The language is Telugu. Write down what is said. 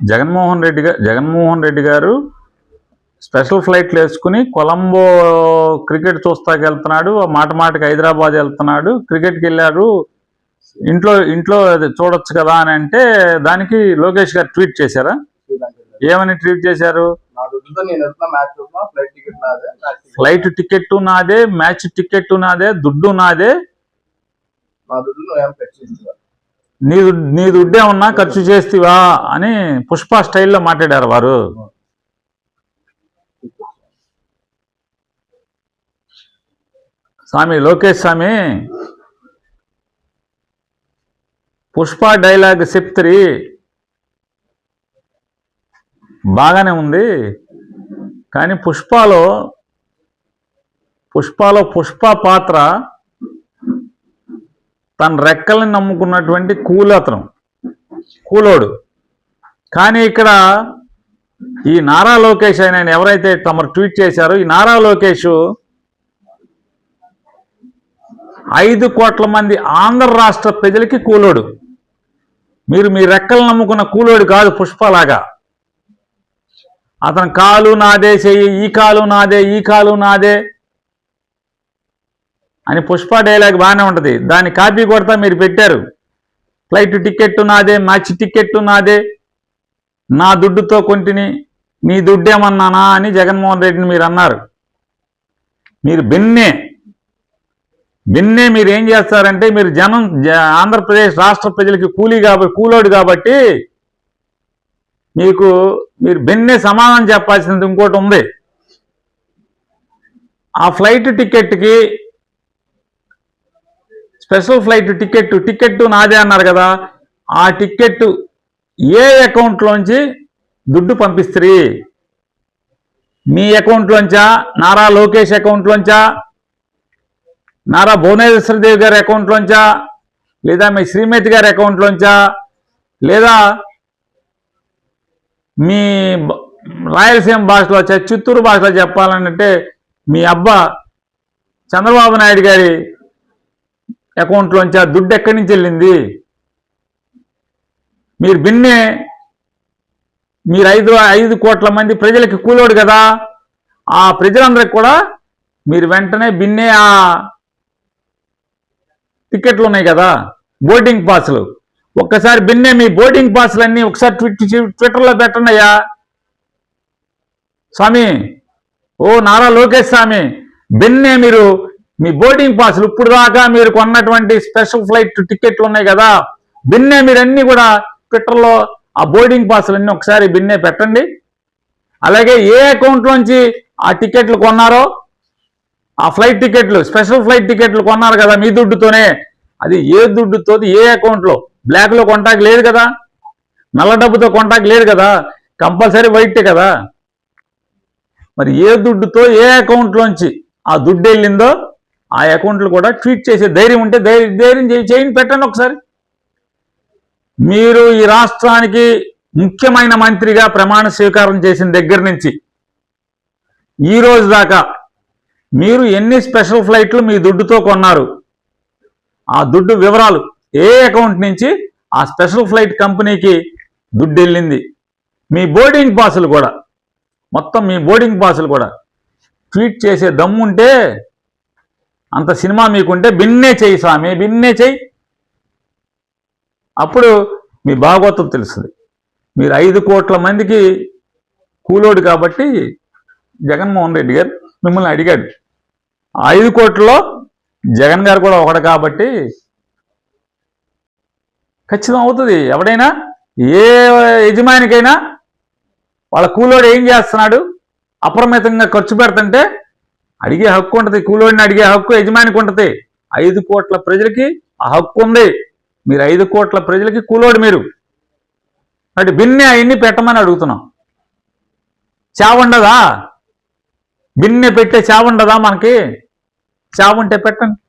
జగన్మోహన్ రెడ్డి గారు జగన్మోహన్ రెడ్డి గారు స్పెషల్ ఫ్లైట్లు వేసుకుని కొలంబో క్రికెట్ చూస్తాకి వెళ్తున్నాడు మాట మాటకి హైదరాబాద్ వెళ్తున్నాడు క్రికెట్కి వెళ్ళారు. ఇంట్లో ఇంట్లో అది చూడొచ్చు కదా అని అంటే దానికి లోకేష్ గారు ట్వీట్ చేశారా? ఏమని ట్వీట్ చేశారు? ఫ్లైట్ టికెట్ నాదే మ్యాచ్ టికెట్ నాదే దుడ్డు నాదే. నీ నీ దుడ్డే ఉన్నా ఖర్చు చేస్తావా అని పుష్ప స్టైల్లో మాట్లాడారు వారు. స్వామి లోకేష్ స్వామి పుష్ప డైలాగ్ చెప్తిరి బాగానే ఉంది. కానీ పుష్పలో పుష్పలో పుష్ప పాత్ర తన రెక్కల్ని నమ్ముకున్నటువంటి కూలు అతను కూలోడు. కానీ ఇక్కడ ఈ నారా లోకేష్ అని ఆయన ఎవరైతే తమరు ట్వీట్ చేశారో ఈ నారా లోకేష్ ఐదు కోట్ల మంది ఆంధ్ర రాష్ట్ర ప్రజలకి కూలోడు. మీరు మీ రెక్కలు నమ్ముకున్న కూలోడు కాదు పుష్పలాగా. అతను కాలు నాదే చెయ్యి ఈ కాలు నాదే ఈ కాలు నాదే. అని పుష్ప డైలాగ్ బాగానే ఉంటుంది. దాని కాపీ కొడతా మీరు పెట్టారు. ఫ్లైట్ టికెట్ నాదే మ్యాచ్ టికెట్ నాదే. నా దుడ్డుతో కొంటిని నీ దుడ్డేమన్నానా అని జగన్మోహన్ రెడ్డిని మీరు అన్నారు. మీరు బిన్నే. బిన్నే మీరు ఏం చేస్తారంటే మీరు జనం ఆంధ్రప్రదేశ్ రాష్ట్ర ప్రజలకి కూలీ కాబట్టి కూలోడు కాబట్టి మీకు మీరు బిన్నే సమాధానం చెప్పాల్సింది ఇంకోటి ఉంది. ఆ ఫ్లైట్ టికెట్కి స్పెషల్ ఫ్లైట్ టికెట్ టికెట్ నాదే అన్నారు కదా. ఆ టికెట్ ఏ అకౌంట్లోంచి దుడ్డు పంపిస్త్రీ? మీ అకౌంట్లోంచా? నారా లోకేష్ అకౌంట్లోంచా? నారా భువనేశ్వరదేవి గారి అకౌంట్లోంచా? లేదా మీ శ్రీమతి గారి అకౌంట్లోంచా? లేదా మీ రాయలసీమ భాషలో చ- చిత్తూరు భాషలో చెప్పాలంటే మీ అబ్బా చంద్రబాబు నాయుడు గారి అకౌంట్లోంచి ఆ దుడ్డు ఎక్కడి నుంచి వెళ్ళింది? మీరు బిన్నే మీరు ఐదు ఐదు కోట్ల మంది ప్రజలకి కూలోడు కదా? ఆ ప్రజలందరికి కూడా మీరు వెంటనే బిన్నే ఆ టికెట్లు ఉన్నాయి కదా? బోర్డింగ్ పాస్లు. ఒక్కసారి బిన్నే మీ బోర్డింగ్ పాస్లన్నీ ఒకసారి ట్విట్ ట్విట్టర్లో పెట్టండి అయ్యా. స్వామి ఓ నారా లోకేష్ స్వామి బిన్నే మీరు మీ బోర్డింగ్ పాస్లు ఇప్పుడు దాకా మీరు కొన్నటువంటి స్పెషల్ ఫ్లైట్ టికెట్లు ఉన్నాయి కదా బిన్నే మీరు అన్ని కూడా ట్విట్టర్లో ఆ బోర్డింగ్ పాస్లన్నీ ఒకసారి బిన్నే పెట్టండి. అలాగే ఏ అకౌంట్లోంచి ఆ టికెట్లు కొన్నారో ఆ ఫ్లైట్ టికెట్లు స్పెషల్ ఫ్లైట్ టికెట్లు కొన్నారు కదా మీ దుడ్డుతోనే అది ఏ దుడ్డుతో ఏ అకౌంట్లో బ్లాక్లో కొంటాకి లేదు కదా నల్ల డబ్బుతో కొంటాకి లేదు కదా కంపల్సరీ వైటే కదా. మరి ఏ దుడ్డుతో ఏ అకౌంట్లోంచి ఆ దుడ్డు వెళ్ళిందో ఆ అకౌంట్లు కూడా ట్వీట్ చేసే ధైర్యం ఉంటే ధైర్యం ధైర్యం చేయి- చేయండి పెట్టండి ఒకసారి. మీరు ఈ రాష్ట్రానికి ముఖ్యమైన మంత్రిగా ప్రమాణ స్వీకారం చేసిన దగ్గర నుంచి ఈ రోజు దాకా మీరు ఎన్ని స్పెషల్ ఫ్లైట్లు మీ దుడ్డుతో కొన్నారు? ఆ దుడ్డు వివరాలు ఏ అకౌంట్ నుంచి ఆ స్పెషల్ ఫ్లైట్ కంపెనీకి దుడ్డు వెళ్ళింది మీ బోర్డింగ్ పాసులు కూడా మొత్తం మీ బోర్డింగ్ పాసులు కూడా ట్వీట్ చేసే దమ్ముంటే అంత సినిమా మీకుంటే బిన్నే చెయ్యి స్వామి బిన్నే చెయ్యి అప్పుడు మీ భాగవతం తెలుస్తుంది. మీరు ఐదు కోట్ల మందికి కూలోడు కాబట్టి జగన్మోహన్ రెడ్డి గారు మిమ్మల్ని అడిగాడు. ఆ ఐదు కోట్లలో జగన్ గారు కూడా ఒకడు కాబట్టి ఖచ్చితం అవుతుంది. ఎవడైనా ఏ యజమానికైనా వాళ్ళ కూలోడు ఏం చేస్తున్నాడు? అప్రమితంగా ఖర్చు పెడుతుంటే అడిగే హక్కు ఉంటుంది. కూలోడిని అడిగే హక్కు యజమానికి ఉంటుంది. ఐదు కోట్ల ప్రజలకి ఆ హక్కు ఉంది. మీరు ఐదు కోట్ల ప్రజలకి కూలోడు మీరు. అంటే బిన్నె అవన్నీ పెట్టమని అడుగుతున్నాం. చావుండదా బిన్నె పెట్టే చావుండదా మనకి? చావుంటే పెట్టండి.